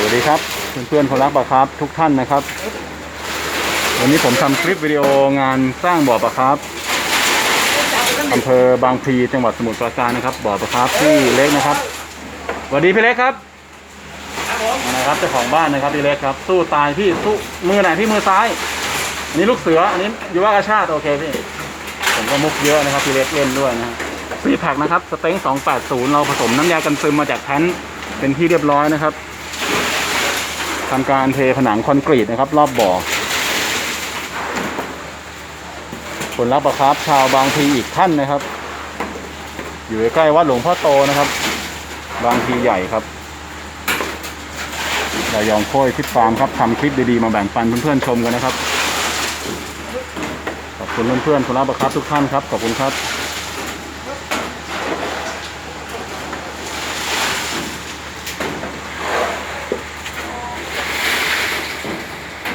สวัสดีครับเพื่อนๆคนรักปลาครับทุกท่านนะครับ วันนี้ผมทำคลิปวิดีโองานสร้างบ่อปลาครับอำเภอบางพลีจังหวัดสมุทรปราการนะครับ บ่อปลาครับที่เล็กนะครับสวัสดีพี่เล็กครับนะครับเจ้าของบ้านนะครับพี่เล็กครับ สู้ตายพี่สู้มือไหนพี่มือซ้าย อันนี้ลูกเสืออันนี้ยุวกาชาติโอเคพี่ผมก็มุกเยอะนะครับพี่เล็กเล่นด้วยนะฮะซีแพคนะครับสเต็ง280 เราผสมน้ำยากันซึมมาจากแพนเป็นที่เรียบร้อยนะครับ ทำการเทผนังคอนกรีตนะครับ รอบบ่อผลลัพธ์ประครับ ชาวบางพีอีกท่านนะครับ อยู่ใกล้ๆวัดหลวงพ่อโตนะครับ บางพีใหญ่ครับระยองโค้ยทิศฟาร์มครับทำคลิปดีๆมาแบ่งปันเพื่อนๆชมกันนะครับขอบคุณเพื่อนๆคนรับประครับทุกท่านครับขอบคุณครับ